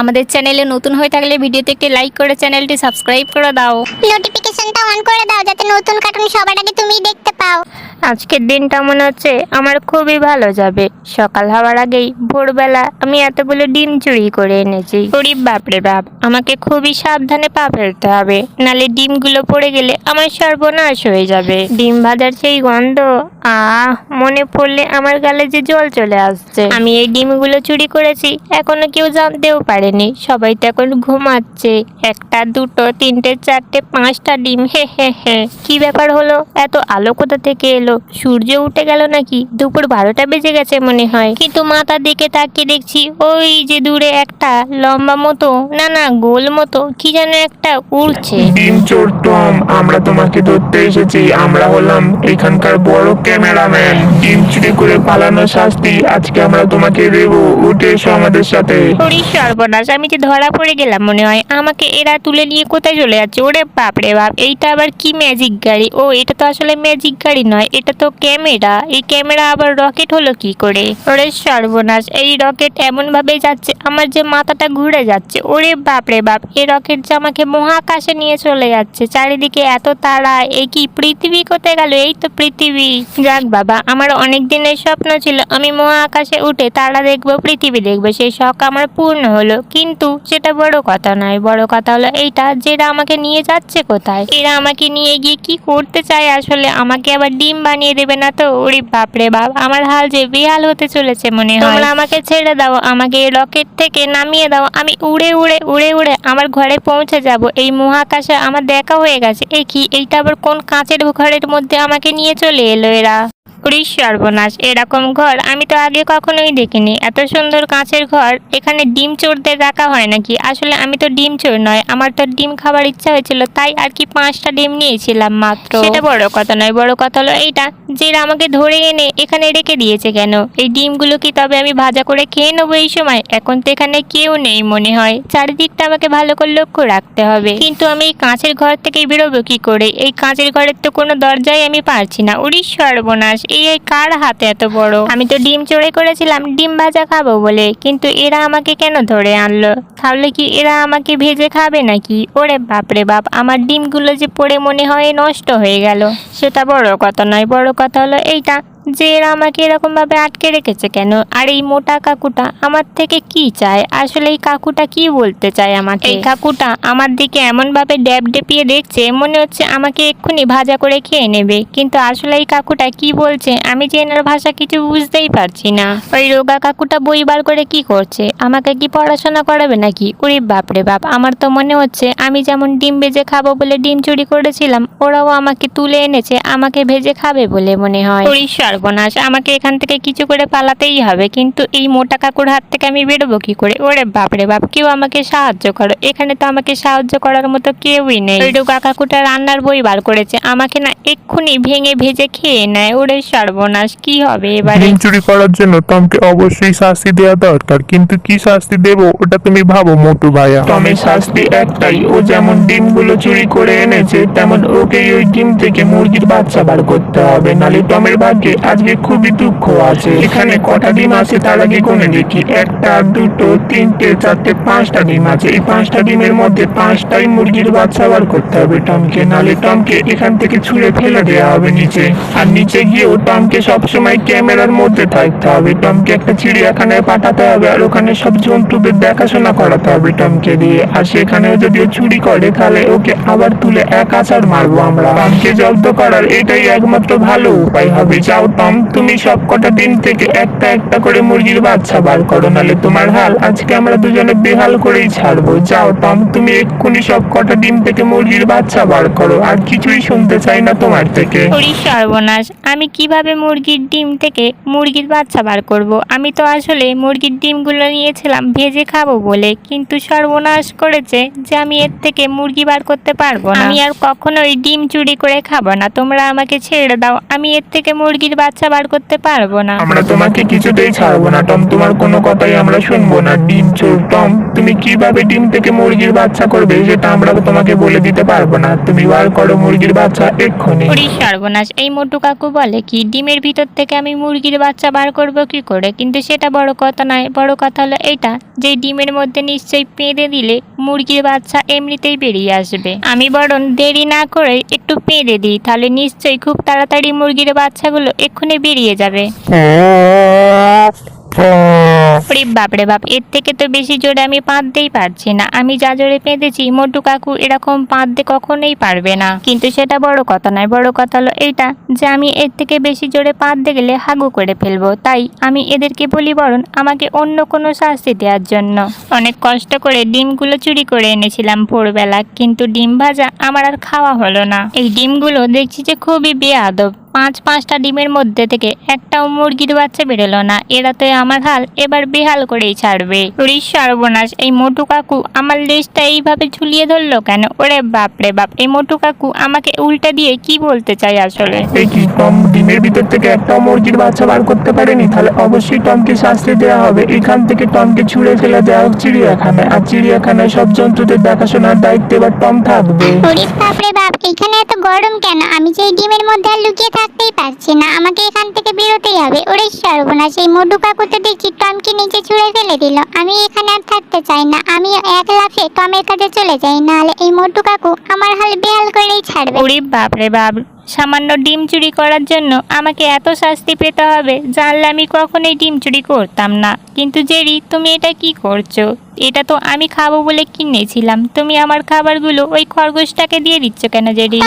আমাদের চ্যানেলে নতুন হয়ে থাকলে ভিডিওতে একটি লাইক করে চ্যানেলটি সাবস্ক্রাইব করে দাও। নোটিফিকেশনটা অন করে দাও, যাতে নতুন কার্টুন সবার আগে তুমি দেখতে পাও আজকের দিনটা মনে হচ্ছে আমার খুবই ভালো যাবে। সকাল হওয়ার আগেই ভোরবেলা আমি এতগুলো ডিম চুরি করে এনেছি। গরিব বাপরে বাপ, আমাকে খুবই সাবধানে পা ফেলতে হবে। নালে ডিমগুলো পড়ে গেলে আমার সর্বনাশ হয়ে যাবে। ডিম ভাজার সেই গন্ধ, আহ, মনে পড়লে আমার গালে যে জল চলে আসছে। আমি এই ডিমগুলো চুরি করেছি, এখনও কেউ জানতেও পারেনি। সবাই তো এখন ঘুমাচ্ছে। একটা, দুটো, তিনটে, চারটে, পাঁচটা ডিম, হে হে হে। কি ব্যাপার হলো? এত আলো কোথা থেকে এলো। সূর্য উঠে গেল নাকি? দুপুর বারোটা বেজে গেছে মনে হয়। কিন্তু মাথার দিকে তাকিয়ে দেখছি ওই যে দূরে একটা লম্বা মতো না না গোল মতো কি যেন একটা উড়ছে। ডিম চোর টম আমরা তোমাকে ধরতে এসেছি। আমরা হলাম এখানকার বড় ক্যামেরাম্যান। ডিম চুরি করে পালানো শাস্তি আজকে আমরা তোমাকে দেবো। উঠে এসো আমাদের সাথে। সর্বনাশ আমি যে ধরা পড়ে গেলাম মনে হয়। আমাকে এরা তুলে নিয়ে কোথায় চলে যাচ্ছে? ওরে বাপরে বাপ এইটা আবার কি ম্যাজিক গাড়ি? ও এটা তো আসলে ম্যাজিক গাড়ি নয়, এটা তো ক্যামেরা। এই ক্যামেরা আবার রকেট হলো কি করে? ওরে সর্বনাশ, এই রকেট এমন ভাবে যাচ্ছে, আমার যে মাথাটা ঘুরে যাচ্ছে। ওরে বাপরে বাপ এই রকেট যে আমাকে মহাকাশে নিয়ে চলে যাচ্ছে। চারিদিকে এত তারা এই কি পৃথিবী কোথায় গেল? এই তো পৃথিবী। যাক বাবা, আমার অনেক দিনের স্বপ্ন ছিল, আমি মহাকাশে উঠে তারা দেখব, পৃথিবী দেখব, সেই শখ আমার পূর্ণ হলো। কিন্তু সেটা বড় কথা নয়, বড় কথা হলো এইটা যেটা আমাকে নিয়ে যাচ্ছে কোথায়? এরা আমাকে নিয়ে গিয়ে কি করতে চায় আসলে? আমাকে আবার ডিম বানিয়ে দেবে না তো? ওরে বাপরে বাপ, আমার হাল যে বিহাল হতে চলেছে মনে হয়। তোমরা আমাকে ছেড়ে দাও, আমাকে রকেট থেকে নামিয়ে দাও। আমি উড়ে উড়ে উড়ে উড়ে আমার ঘরে পৌঁছে যাব। এই মহাকাশে আমার দেখা হয়ে গেছে। এই কি? এইটা আবার কোন কাঁচের ঘরের মধ্যে আমাকে নিয়ে চলে এলো এরা? ওরে সর্বনাশ। এরকম ঘর আমি তো আগে কখনোই দেখিনি। এত সুন্দর কাঁচের ঘর, এখানে ডিম চোরদের রাখা হয় নাকি? আসলে আমি তো ডিম চোর নয়, আমার তো ডিম খাবার ইচ্ছা হয়েছিল, তাই আর কি পাঁচটা ডিম নিয়েছিলাম মাত্র। সেটা বড় কথা নয়, বড় কথা হলো এইটা, যে আমাকে ধরে এনে এখানে রেখে দিয়েছে কেন? এই ডিমগুলো কি তবে আমি ভাজা করে খেয়ে নেব এই সময়? এখন তো এখানে কেউ নেই মনে হয়। চারিদিকটা আমাকে ভালো করে লক্ষ্য রাখতে হবে। কিন্তু আমি এই কাঁচের ঘর থেকে বেরোবো কি করে? এই কাঁচের ঘরের তো কোনো দরজাই আমি পারছি না। উড়ি সর্বনাশ। এই কার হাতে এত বড়? আমি তো ডিম চড়ে করেছিলাম, ডিম ভাজা খাব বলে। কিন্তু এরা আমাকে কেন ধরে আনলো? তাহলে কি এরা আমাকে ভেজে খাবে নাকি? ওরে বাপরে বাপ, আমার ডিমগুলো যে পড়ে মনে হয় নষ্ট হয়ে গেল। সেটা বড় কথা নয়, বড় কথা হলো এইটা। যে এরা আমাকে এরকম ভাবে আটকে রেখেছে কেন? আর এই মোটা কাকুটা আমার থেকে কি চায়? আসলে এই কাকুটা কি বলতে চায় আমাকে? এই কাকুটা আমার দিকে এমনভাবে ড্যাব ডেপিয়ে দেখছে মনে হচ্ছে আমাকে এক্ষুনি ভাজা করে খেয়ে নেবে। কিন্তু আসলে এই কাকুটা কি বলছে আমি যে এনার ভাষা কিছু বুঝতেই পারছি না। ওই রোগা কাকুটা বই বার করে কি করছে? আমাকে কি পড়াশোনা করাবে নাকি? ওরে বাপরে বাপ আমার তো মনে হচ্ছে আমি যেমন ডিম ভেজে খাব বলে ডিম চুরি করেছিলাম ওরাও আমাকে তুলে এনেছে আমাকে ভেজে খাবে বলে মনে হয়। ওরে সর্বনাশ আমাকে এখান থেকে কিছু করে পালাতেই হবে কিন্তু এই মোটা কাকুর হাত থেকে আমি বেরোবো কি করে? ওরে বাপরে বাপ কেউ আমাকে সাহায্য করো। এখানে তো আমাকে সাহায্য করার মতো কেউই নেই। ওই রোগা কাকুটা রান্নার বই বার করেছে আমাকে না এক্ষুনি ভেঙে ভেজে খেয়ে নেয়। ওরে সর্বনাশ কি হবে এবারে? চুরি করার জন্য টমকে অবশ্যই শাস্তি দেওয়া দরকার কিন্তু কি শাস্তি দেব ওটা তুমি ভাবো মোটু ভাইয়া। টমের শাস্তি একটাই ও যেমন ডিমগুলো চুরি করে এনেছে তেমন ওকেই ওই ডিম থেকে মুরগির বাচ্চা বার করতে হবে নালে টমের ভাগ্যে আজকে খুবই দুঃখ আছে। এখানে কটা ডিম আছে তার আগে গুনে দেখি একটা, দুটো, তিনটে, চারটে, পাঁচটা ডিম আছে। এই পাঁচটা ডিমের মধ্যে পাঁচটাই মুরগির বাচ্চা বার করতে হবে টমকে। নালে টমকে এখান থেকে ছুঁড়ে ফেলে দেওয়া হবে নিচে। আর নিচে গিয়েও টমকে সবসময় ক্যামেরার মধ্যে থাকতে হবে। টমকে একটা চিড়িয়াখানায় পাঠাতে হবে আর ওখানে সব জন্তুদের দেখাশোনা করাতে হবে টমকে দিয়ে। আর সেখানেও যদি ও চুরি করে, তাহলে ওকে আবার তুলে এক আচার মারবো আমরা। টমকে জব্দ করার এটাই একমাত্র ভালো উপায় হবে। যাও টম তুমি সব কটা দিন থেকে একটা একটা করে মুরগির বাচ্চা বার করো নালে তোমার হাল আজকে আমরা দুজনে বেহাল করেই ছাড়বো। যাও টম তুমি এক্ষুনি সব কটা দিন থেকে মুরগির বাচ্চা বার করো আর কিছুই শুনতে চাই না তোমার থেকে। ওরে সর্বনাশ আমি কীভাবে মুরগির ডিম থেকে মুরগির বাচ্চা বার করব? আমি তো আসলে মুরগির ডিমগুলো নিয়েছিলাম ভেজে খাব বলে কিন্তু সর্বনাশ করেছে যে আমি এর থেকে মুরগি বার করতে পারব না। আমি আর কখনোই ডিম চুরি করে খাব না তোমরা আমাকে ছেড়ে দাও আমি এর থেকে মুরগির বাচ্চা বার করতে পারব না। আমরা তোমাকে কিছুতেই ছাড়বো না টম। তোমার কোনো কথাই আমরা শুনব না ডিম চোর। টম তুমি কীভাবে ডিম থেকে মুরগির বাচ্চা করবে সেটা আমরা তোমাকে বলে দিতে পারব না। তুমি বার করো মুরগির বাচ্চা এক্ষুনি। ওরে সর্বনাশ এই মোটু কাকু বলে কি ডিমের ভিতর থেকে আমি মুরগির বাচ্চা বার করব কি করে? কিন্তু সেটা বড় কথা নয় বড় কথা হলো এটা যে ডিমের মধ্যে নিশ্চয়ই পেঁদে দিলে মুরগির বাচ্চা এমনিতেই বেরিয়ে আসবে। আমি বরং দেরি না করে একটু পেঁদে দিই তাহলে নিশ্চয়ই খুব তাড়াতাড়ি মুরগির বাচ্চাগুলো এক্ষুনি বেরিয়ে যাবে। বাপরে বাপ, এর থেকে তো বেশি জোরে আমি পাঁদতেই পারছি না। আমি যা জোরে পেঁধেছি মোটু কাকু এরকম পাঁদতে কখনোই পারবে না। কিন্তু সেটা বড় কথা নয়, বড় কথা হলো এইটা যে আমি এর থেকে বেশি জোরে পাঁদতে গেলে হাগু করে ফেলব। তাই আমি এদেরকে বলি বরং আমাকে অন্য কোনো শাস্তি দেওয়ার জন্য। অনেক কষ্ট করে ডিমগুলো চুরি করে এনেছিলাম ভোরবেলা, কিন্তু ডিম ভাজা আমার আর খাওয়া হলো না। এই ডিমগুলো দেখছি যে খুবই বেয়াদব। পাঁচ পাঁচটা ডিমের মধ্যে থেকে একটাও মুরগির বাচ্চা বেরোলো না। এরা তো আমার হাল এবার বেহাল করেই ছাড়বে। ওরে সর্বনাশ এই মোটু কাকু আমার লেজটা এইভাবে ঝুলিয়ে ধরলো কেন? ওরে বাপ রে বাপ এই মোটু কাকু আমাকে উল্টা দিয়ে কি বলতে চাই আসলে? এই কি টম ডিমের ভিতর থেকে একটা মুরগির বাচ্চা বার করতে পারেনি? তাহলে অবশ্যই টমকে শাস্তি দেওয়া হবে। এখান থেকে টমকে ছুঁড়ে ফেলে দেওয়া হোক চিড়িয়াখানায়। আর চিড়িয়াখানায় সব জন্তুদের দেখাশোনার দায়িত্ব এবার টম থাকবে। ওরে বাপরে বাপ এখানে এত গরম কেন? আমি যে ডিমের মধ্যে আর লুকিয়ে থাকতেই পারছি না। আমাকে এখান থেকে বেরোতেই হবে। ওরে সর্বনাশ, এই মধু কাকু তো দেখছি টমকে নিচে ছুঁড়ে ফেলে দিল। আমি এখানে আর থাকতে চাই না। আমি এক লাফে টমের কাছে চলে যাই, নাহলে এই মধু কাকু আমার হাল বেহাল করেই ছাড়বে। ওরে বাপরে বাপ সামান্য ডিম চুরি করার জন্য আমাকে এত শাস্তি পেতে হবে জানলে আমি কখনোই ডিম চুরি করতাম না। কিন্তু জেরি তুমি এটা কি করছ? এটা তো আমি খাব বলে কিনেছিলাম। তুমি আমার খাবারগুলো ওই খরগোশটাকে দিয়ে দিচ্ছ কেন জেরি?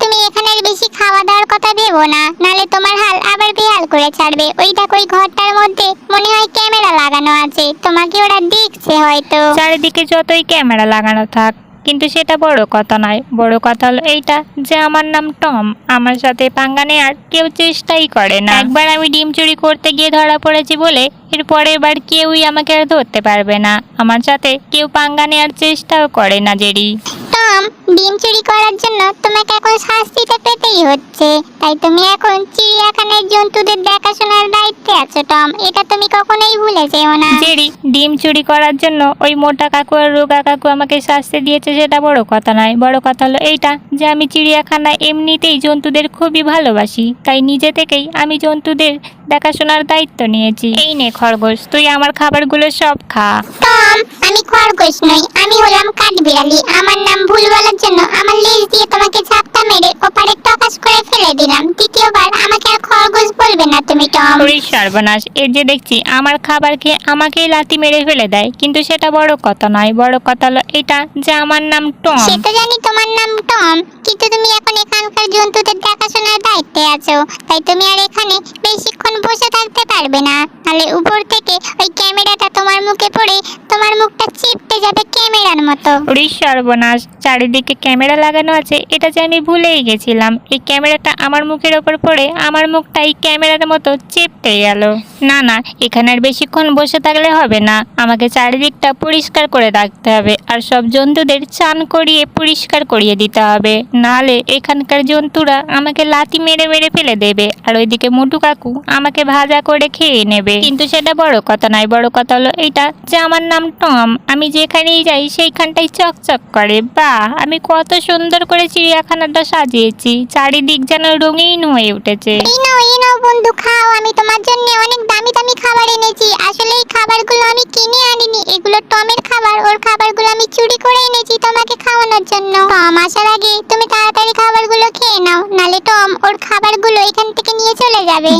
তুমি এখানে আর বেশি খাওয়া দাওয়ার কথা দেবো না। নাহলে তোমার হাল আবার বেহাল করে ছাড়বে। ওই দেখো ওই ঘরটার মধ্যে? মনে হয় ক্যামেরা লাগানো আছে। তোমাকে ওরা দেখছে হয়তো। চারিদিকে যতই ক্যামেরা লাগানো থাক। কিন্তু সেটা বড় কথা নয়। বড় কথা হলো এইটা যে আমার নাম টম। আমার সাথে পাঙ্গা নেওয়ার কেউ চেষ্টাই করে না। একবার আমি ডিম চুরি করতে গিয়ে ধরা পড়েছি বলে এরপরে এবার বার কেউই আমাকে আর ধরতে পারবে না। আমার সাথে কেউ পাঙ্গা নেওয়ার চেষ্টাও করে না, জেরি। টম, ডিম চুরি করার জন্য তোমাকে এখন শাস্তিটা পেতেই হচ্ছে। তাই তুমি এখন চিড়িয়াখানার জন্তুদের দেখাশোনার দায়িত্বে আছো টম। এটা তুমি কখনোই ভুলে যেও না। জেরি ডিম চুরি করার জন্য ওই মোটা কাকু আর রোগা কাকু আমাকে শাস্তি দিয়েছে সেটা বড় কথা নয়। বড় কথা হলো এইটা যে আমি চিড়িয়াখানায় এমনিতেই জন্তুদের খুবই ভালোবাসি। তাই নিজে থেকেই আমি জন্তুদের দেখাশোনার দায়িত্ব নিয়েছি। এই নে খরগোশ তুই আমার খাবারগুলো সব খা। টম আমি খরগোশ নই আমি হলাম কাঠবিড়ালি। আমার নাম ভুল বলার জন্য আমার লেজ দিয়ে তোমাকে ঝাপটা মেরে ওপারে টকাস করে ফেলে দিলাম। দ্বিতীয়বার আমাকে আর খরগোশ বলবে না তুমি টম। ওরে সর্বনাশ এর যে দেখছি আমার খাবার খেয়ে আমাকেই লাথি মেরে ফেলে দেয় কিন্তু সেটা বড় কথা নয় বড় কথা হলো এটা যে আমার নাম টম। সে তো জানি তোমার নাম টম কিন্তু তুমি এখন এখানকার জন্তুদের দেখাশোনার দায়িত্বে আছো তাই তুমি আর এখানে বেশিক্ষণ বসে থাকতে পারবে না। তাহলে উপর থেকে ওই ক্যামেরাটা তোমার মুখে পড়ে তোমার মুখটা চিপটে যাবে ক্যামেরার মতো। ওরে সর্বনাশ, চারিদিকে ক্যামেরা লাগানো আছে, এটা যে আমি ভুলেই গেছিলাম। এই ক্যামেরাটা আমার মুখের ওপর পড়ে, আমার মুখটা এই ক্যামেরার মতো চেপটে গেল। না না, এখানে আর বেশিক্ষণ বসে থাকলে হবে না। আমাকে চারিদিকটা পরিষ্কার করে রাখতে হবে, আর সব জন্তুদের চান করিয়ে পরিষ্কার করিয়ে দিতে হবে। নাহলে এখানকার জন্তুরা আমাকে লাথি মেরে মেরে ফেলে দেবে, আর ওইদিকে মুটু কাকু আমাকে ভাজা করে খেয়ে নেবে। কিন্তু সেটা বড় কথা নয়, বড় কথা হলো এইটা যে আমার নাম টম। আমি যেখানেই যাই, সেইখানটাই চকচক করে। বাহ, আমি কত সুন্দর করে চিড়িয়াখানাটা সাজিয়েছি। চারিদিক যেন রঙিন হয়ে উঠেছে। এই নাও এই নাও বন্ধু, খাও। আমি তোমার জন্য অনেক দামি দামি খাবার এনেছি। আসলে এই খাবারগুলো আমি কিনে আনিনি। এগুলো টমের খাবার। ওর খাবারগুলো আমি চুরি করে এনেছি তোমাকে খাওয়ানোর জন্য। টম, আসার আগে তুমি তাড়াতাড়ি খাবারগুলো খেয়ে নাও নালে টম ওর খাবারগুলো এখান থেকে নিয়ে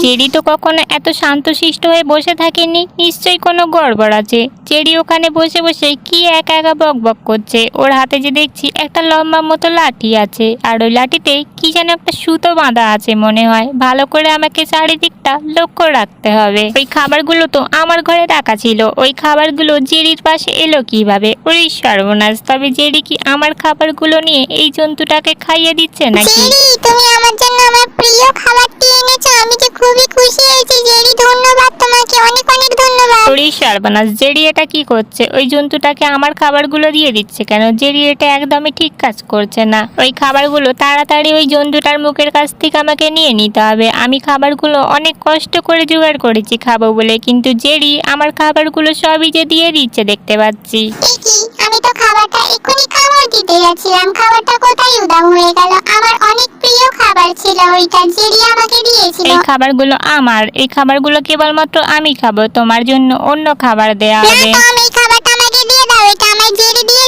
জেরি তো কখনো এত শান্তশিষ্ট হয়ে বসে থাকেনি, নিশ্চয়ই কোনো গড়বড় আছে। জেরি ওখানে বসে বসে কি একা একা বক বক করছে। ওর হাতে যে দেখছি একটা লম্বা মতো লাঠি আছে, আর ওই লাঠিতে কি যেন একটা সুতো বাঁধা আছে মনে হয়। ভালো করে আমাকে চারিদিকটা লক্ষ্য রাখতে হবে। ওই খাবারগুলো তো আমার ঘরে রাখা ছিল। ওই খাবারগুলো জেরির পাশে এলো কীভাবে? ওই সর্বনাশ, তবে জেরি কি আমার খাবারগুলো নিয়ে এই জন্তুটাকে খাইয়ে দিচ্ছে নাকি? তুমি আমার জন্য আমার প্রিয় খাবারটি এনেছো, আমি যে খুবই খুশি হয়েছি জেরি। ধন্যবাদ তোমাকে অনেক অনেক ধন্যবাদ। ওরে সর্বনাশ জেরি এটা কি করছে? ওই জন্তুটাকে আমার খাবারগুলো দিয়ে দিচ্ছে কেন? জেরি এটা একদমই ঠিক কাজ করছে না। ওই খাবারগুলো তাড়াতাড়ি ওই জন্তুটার মুখের কাছ থেকে আমাকে নিয়ে নিতে হবে। আমি খাবারগুলো অনেক কষ্ট করে জোগাড় করেছি খাব বলে কিন্তু জেরি আমার খাবারগুলো সবই যে দিয়ে দিচ্ছে দেখতে পাচ্ছি। আমি তো খাবারটা এক্ষুনি খাবার দিতে যাচ্ছিলাম। খাবারটা কোথায় উদাম হয়ে গেল? আমার অনেক প্রিয় আমাকে দিয়েছিল। এই খাবারগুলো আমার এই খাবারগুলো কেবলমাত্র আমি খাব তোমার জন্য অন্য খাবার দেয়া হবে। টম এই খাবারটা আমাকে দিয়ে দাও এটা আমার জেরি দিয়েছিল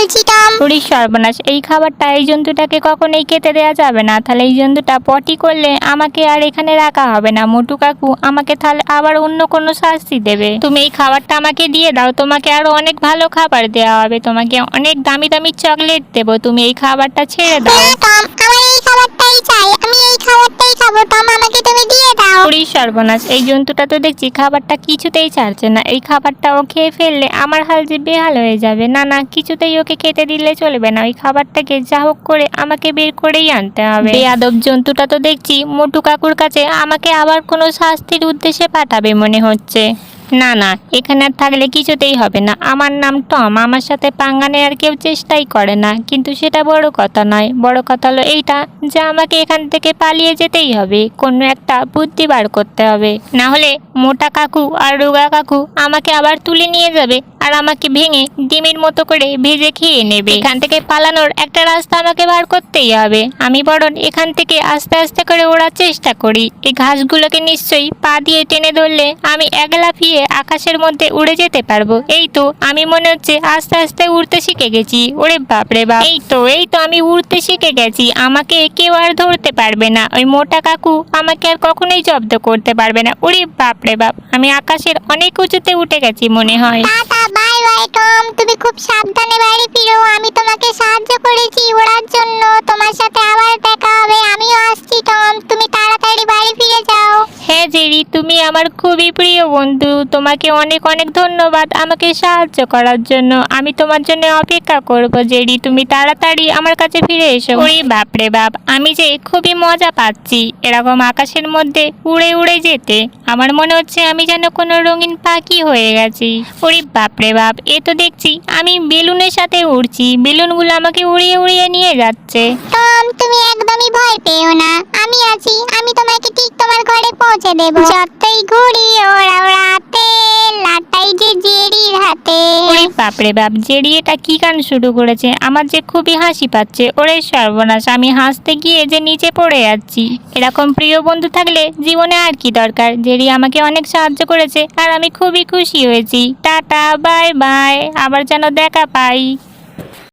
দিয়ে দাও বলছি টম ওরে সর্বনাশ। এই খাবারটা এই জন্তুটাকে কখনোই খেতে দেওয়া যাবে না। তাহলে এই জন্তুটা পটি করলে আমাকে আর এখানে রাখা হবে না। মোটু কাকু আমাকে তাহলে আবার অন্য কোনো শাস্তি দেবে। তুমি এই খাবারটা আমাকে দিয়ে দাও। তোমাকে আরও অনেক ভালো খাবার দেওয়া হবে। তোমাকে অনেক দামি দামি চকলেট দেবো। তুমি এই খাবারটা ছেড়ে দাও। আমার এই খাবারটাই চাই। আমি এই খাবারটাই খাব আমাকে তুমি দিয়ে দাও। ওরে সর্বনাশ। এই জন্তুটা তো দেখছি খাবারটা কিছুতেই ছাড়ছে না। এই খাবারটা ও খেয়ে ফেললে আমার হাল যে বেহাল হয়ে যাবে। না না, কিছুতেই ওকে খেতে দিলে চলবে না। ওই খাবারটাকে যা হোক করে আমাকে বের করেই আনতে হবে। বেয়াদব জন্তুটা তো দেখছি, মোটু কাকুর কাছে আমাকে আবার কোনো শাস্তির উদ্দেশ্যে পাঠাবে মনে হচ্ছে। না না, এখানে আর থাকলে কিছুতেই হবে না। আমার নাম টম, আমার সাথে পাঙ্গা নেওয়ার কেউ চেষ্টাই করে না। কিন্তু সেটা বড় কথা নয়। বড় কথা হলো এইটা যে আমাকে এখান থেকে পালিয়ে যেতেই হবে। কোনো একটা বুদ্ধি বার করতে হবে। না হলে মোটা কাকু আর রোগা কাকু আমাকে আবার তুলে নিয়ে যাবে। আর আমাকে ভেঙে ডিমের মতো করে ভেজে খেয়ে নেবে। এখান থেকে পালানোর একটা রাস্তা আমাকে বার করতেই হবে। আমি বরং এখান থেকে আস্তে আস্তে করে ওড়ার চেষ্টা করি। এই ঘাসগুলোকে নিশ্চয়ই পা দিয়ে টেনে ধরলে আমি এক লাফিয়ে আকাশের মধ্যে উড়ে যেতে পারব। এই তো আমি মনে হচ্ছে আস্তে আস্তে উড়তে শিখে গেছি। ওরে বাপরে বাপ। এই তো এই তো আমি উড়তে শিখে গেছি। আমাকে কেউ আর ধরতে পারবে না। ওই মোটা কাকু আমাকে আর কখনোই জব্দ করতে পারবে না। ওরে বাপরে বাপ। আমি আকাশের অনেক উঁচুতে উঠে গেছি মনে হয়। টম তুমি খুব সাবধানে বাড়ি ফিরো, আমি তোমাকে সাহায্য করেছি ওড়ার জন্য। তোমার সাথে আবার দেখা হবে, আমিও আসছি, টম, তুমি তাড়াতাড়ি বাড়ি ফিরে যাও। হ্যাঁ জেরি, তুমি আমার খুবই প্রিয় বন্ধু, তোমাকে অনেক অনেক ধন্যবাদ আমাকে সাহায্য করার জন্য। আমি তোমার জন্য অপেক্ষা করব, জেরি, তুমি তাড়াতাড়ি আমার কাছে ফিরে এসো। ওরে বাপরে বাপ, আমি যে খুবই মজা পাচ্ছি, এরকম আকাশের মধ্যে উড়ে উড়ে যেতে। আমার মনে হচ্ছে আমি যেন কোনো রঙিন পাখি হয়ে গেছি। ওরে বাপরে বাপ এ তো দেখছি, আমি বেলুনের সাথে উড়ছি, বেলুনগুলো আমাকে উড়িয়ে উড়িয়ে নিয়ে যাচ্ছে। টম, তুমি একদমই ভয় পেও না। আমি আছি, আমি তোমাকে ঠিক তোমার ঘরে পৌঁছে দেব। যতই ঘুরি, ওরা জেরির হাতে। ওরে বাপরে বাপ জেরি এটা কি গান শুরু করেছে? আমার যে খুবই হাসি পাচ্ছে। ওরে সর্বনাশ, আমি হাসতে গিয়ে যে নিচে পড়ে যাচ্ছি। এরকম প্রিয় বন্ধু থাকলে জীবনে আর কি দরকার? জেরি আমাকে অনেক সাহায্য করেছে আর আমি খুবই খুশি হয়েছি। Tata, bye bye. আবার যেন দেখা পাই।